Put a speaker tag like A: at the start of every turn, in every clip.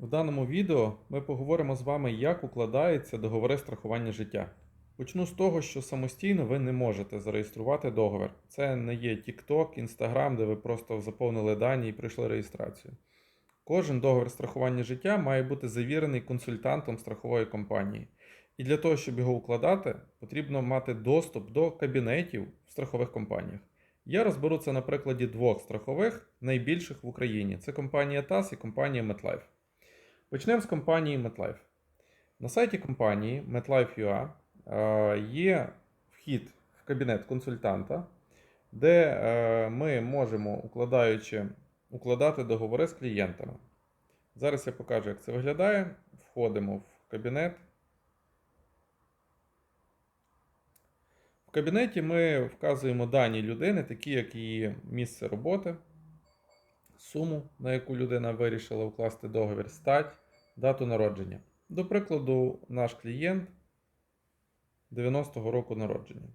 A: В даному відео ми поговоримо з вами, як укладаються договори страхування життя. Почну з того, що самостійно ви не можете зареєструвати договір. Це не є TikTok, Instagram, де ви просто заповнили дані і пройшли реєстрацію. Кожен договір страхування життя має бути завірений консультантом страхової компанії. І для того, щоб його укладати, потрібно мати доступ до кабінетів в страхових компаніях. Я розберу це на прикладі двох страхових, найбільших в Україні. Це компанія TAS і компанія MetLife. Почнемо з компанії MetLife. На сайті компанії MetLife.ua е, є вхід в кабінет консультанта, де е, ми можемо, укладаючи, укладати договори з клієнтами. Зараз я покажу, як це виглядає. Входимо в кабінет. В кабінеті ми вказуємо дані людини, такі як її місце роботи, суму, на яку людина вирішила укласти договір, стать, дату народження. До прикладу, наш клієнт 90-го року народження.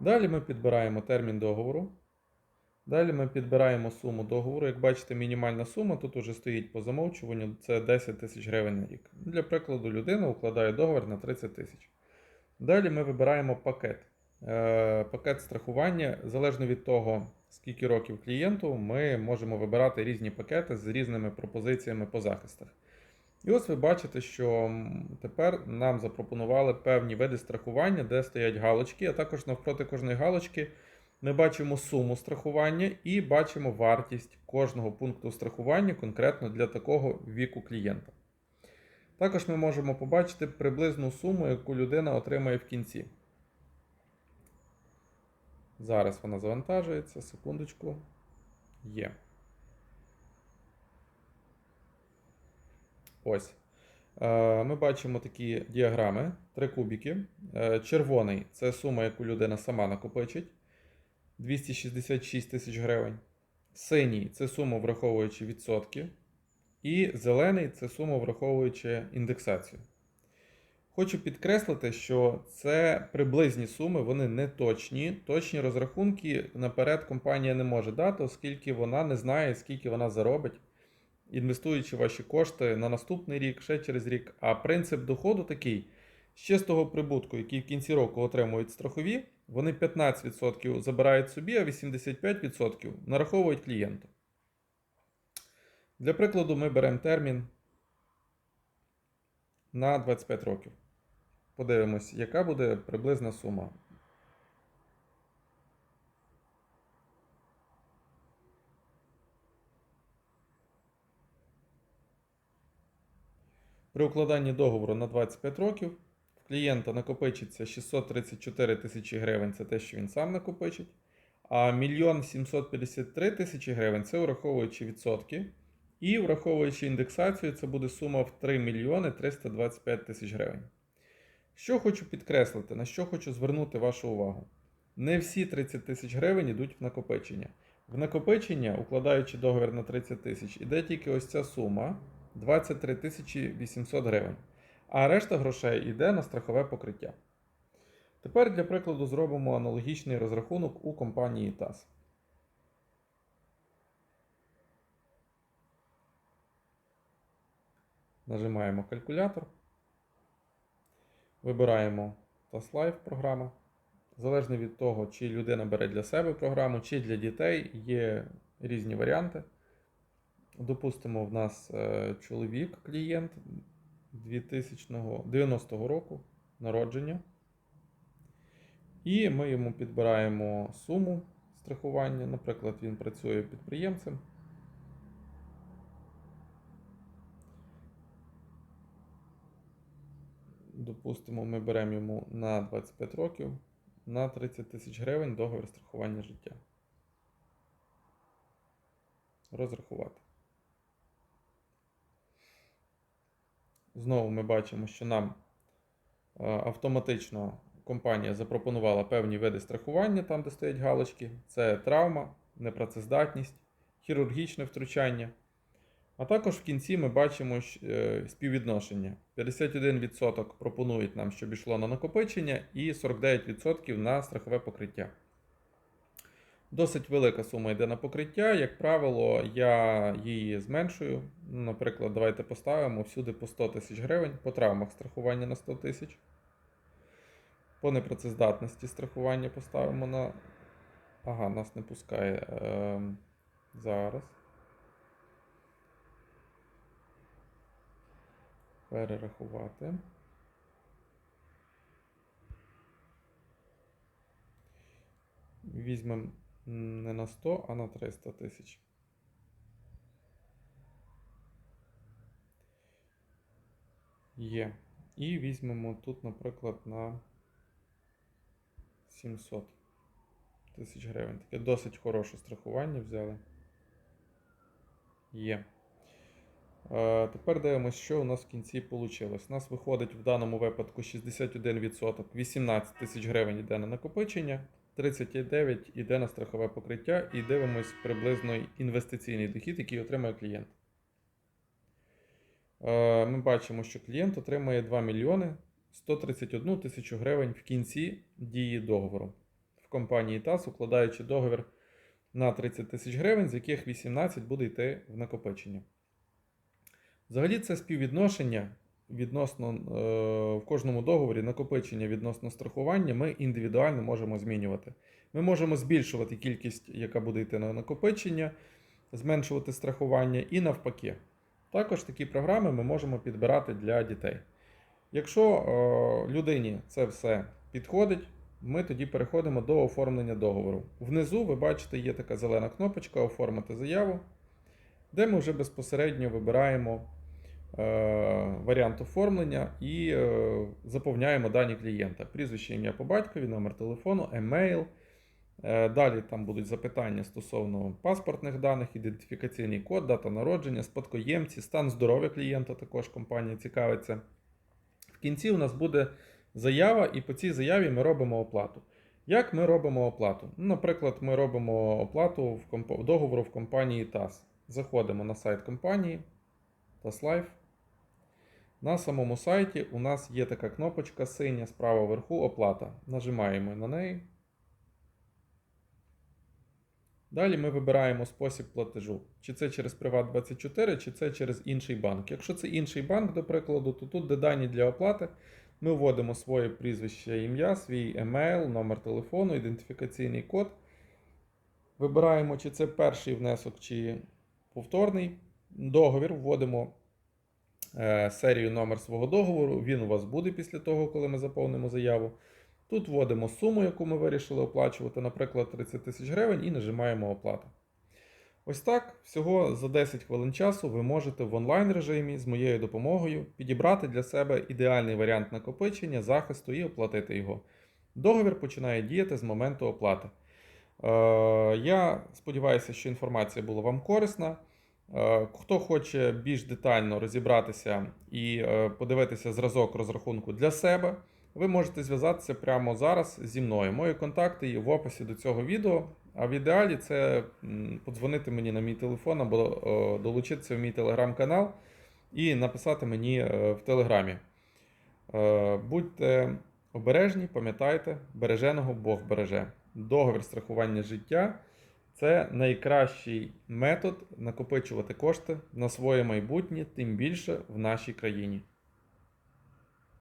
A: Далі ми підбираємо термін договору. Далі ми підбираємо суму договору. Як бачите, мінімальна сума тут уже стоїть по замовчуванню, це 10 тисяч гривень на рік. Для прикладу, людина укладає договір на 30 тисяч. Далі ми вибираємо пакет. Е, Пакет страхування, залежно від того, скільки років клієнту, ми можемо вибирати різні пакети з різними пропозиціями по захистах. І ось ви бачите, що тепер нам запропонували певні види страхування, де стоять галочки, а також навпроти кожної галочки ми бачимо суму страхування і бачимо вартість кожного пункту страхування конкретно для такого віку клієнта. Також ми можемо побачити приблизну суму, яку людина отримає в кінці. Зараз вона завантажується, секундочку. Є. Ось. Е, Ми бачимо такі діаграми, три кубики. Е, Червоний це сума, яку людина сама накопичить. 266 тисяч гривень. Синій це сума, враховуючи відсотки. І зелений це сума, враховуючи індексацію. Хочу підкреслити, що це приблизні суми, вони не точні. Точні розрахунки наперед компанія не може дати, оскільки вона не знає, скільки вона заробить, інвестуючи ваші кошти на наступний рік, ще через рік. А принцип доходу такий: з чистого прибутку, який в кінці року отримують страхові, вони 15% забирають собі, а 85% нараховують клієнту. Для прикладу, ми беремо термін на 25 років. Подивимось, яка буде приблизна сума. При укладанні договору на 25 років в клієнта накопичиться 634 тисячі гривень, це те, що він сам накопичить. А 1 753 тисячі гривень це враховуючи відсотки. І враховуючи індексацію, це буде сума в 3 мільйони 325 тисяч гривень. Що хочу підкреслити, на що хочу звернути вашу увагу. Не всі 30 тисяч гривень йдуть в накопичення. В накопичення, укладаючи договір на 30 тисяч, іде тільки ось ця сума 23 тисячі 800 гривень. А решта грошей йде на страхове покриття. Тепер для прикладу зробимо аналогічний розрахунок у компанії ТАС. Нажимаємо калькулятор. Вибираємо TAS Live програма. Залежно від того, чи людина бере для себе програму, чи для дітей, є різні варіанти. Допустимо, в нас е, чоловік, клієнт 2090 року народження. І ми йому підбираємо суму страхування. Наприклад, він працює підприємцем. Допустимо, ми беремо йому на 25 років на 30 тисяч гривень договір страхування життя. Розрахувати. Знову ми бачимо, що нам е, автоматично компанія запропонувала певні види страхування, там, де стоять галочки. Це травма, непрацездатність, хірургічне втручання. А також в кінці ми бачимо е, співвідношення. 51% пропонують нам, щоб йшло на накопичення, і 49% на страхове покриття. Досить велика сума йде на покриття. Як правило, я її зменшую. Наприклад, давайте поставимо всюди по 100 тисяч гривень, по травмах страхування на 100 тисяч. По непрацездатності страхування поставимо на. Ага, нас не пускає. Ем, зараз. Перерахувати. Візьмемо не на 100, а на 300 тисяч. Є. І візьмемо тут, наприклад, на 700 тисяч гривень. Таке досить хороше страхування взяли. Є. Е, тепер дивимося, що у нас в кінці вийшло. У нас виходить в даному випадку 61%, 18 тисяч гривень йде на накопичення, 39 йде на страхове покриття і дивимось приблизно інвестиційний дохід, який отримує клієнт. Е, Ми бачимо, що клієнт отримує 2 мільйони 131 тисячу гривень в кінці дії договору в компанії ТАС, укладаючи договір на 30 тисяч гривень, з яких 18 буде йти в накопичення. Взагалі, це співвідношення відносно е, в кожному договорі накопичення відносно страхування ми індивідуально можемо змінювати. Ми можемо збільшувати кількість, яка буде йти на накопичення, зменшувати страхування і навпаки. Також такі програми ми можемо підбирати для дітей. Якщо е, людині це все підходить, ми тоді переходимо до оформлення договору. Внизу ви бачите, є така зелена кнопочка Оформити заяву, де ми вже безпосередньо вибираємо варіант оформлення і е, заповняємо дані клієнта. Прізвище, ім'я по батькові, номер телефону, емейл. Е, Далі там будуть запитання стосовно паспортних даних, ідентифікаційний код, дата народження, спадкоємці, стан здоров'я клієнта також компанія цікавиться. В кінці у нас буде заява, і по цій заяві ми робимо оплату. Як ми робимо оплату? Наприклад, ми робимо оплату в договору в компанії TAS. Заходимо на сайт компанії TAS Life. На самому сайті у нас є така кнопочка синя справа вверху оплата. Нажимаємо на неї. Далі ми вибираємо спосіб платежу. Чи це через Приват24, чи це через інший банк. Якщо це інший банк, до прикладу, то тут, де дані для оплати, ми вводимо своє прізвище, ім'я, свій емейл, номер телефону, ідентифікаційний код. Вибираємо, чи це перший внесок, чи повторний договір. Вводимо серію номер свого договору. Він у вас буде після того, коли ми заповнимо заяву. Тут вводимо суму, яку ми вирішили оплачувати, наприклад, 30 тисяч гривень, і нажимаємо оплата. Ось так, всього за 10 хвилин часу ви можете в онлайн режимі з моєю допомогою підібрати для себе ідеальний варіант накопичення, захисту і оплатити його. Договір починає діяти з моменту оплати. Е, я сподіваюся, що інформація була вам корисна. Е, Хто хоче більш детально розібратися і е, подивитися зразок розрахунку для себе, ви можете зв'язатися прямо зараз зі мною. Мої контакти є в описі до цього відео. А в ідеалі це подзвонити мені на мій телефон або е, долучитися в мій телеграм-канал і написати мені в телеграмі. Будьте обережні, пам'ятайте, береженого Бог береже. Договір страхування життя це найкращий метод накопичувати кошти на своє майбутнє, тим більше в нашій країні.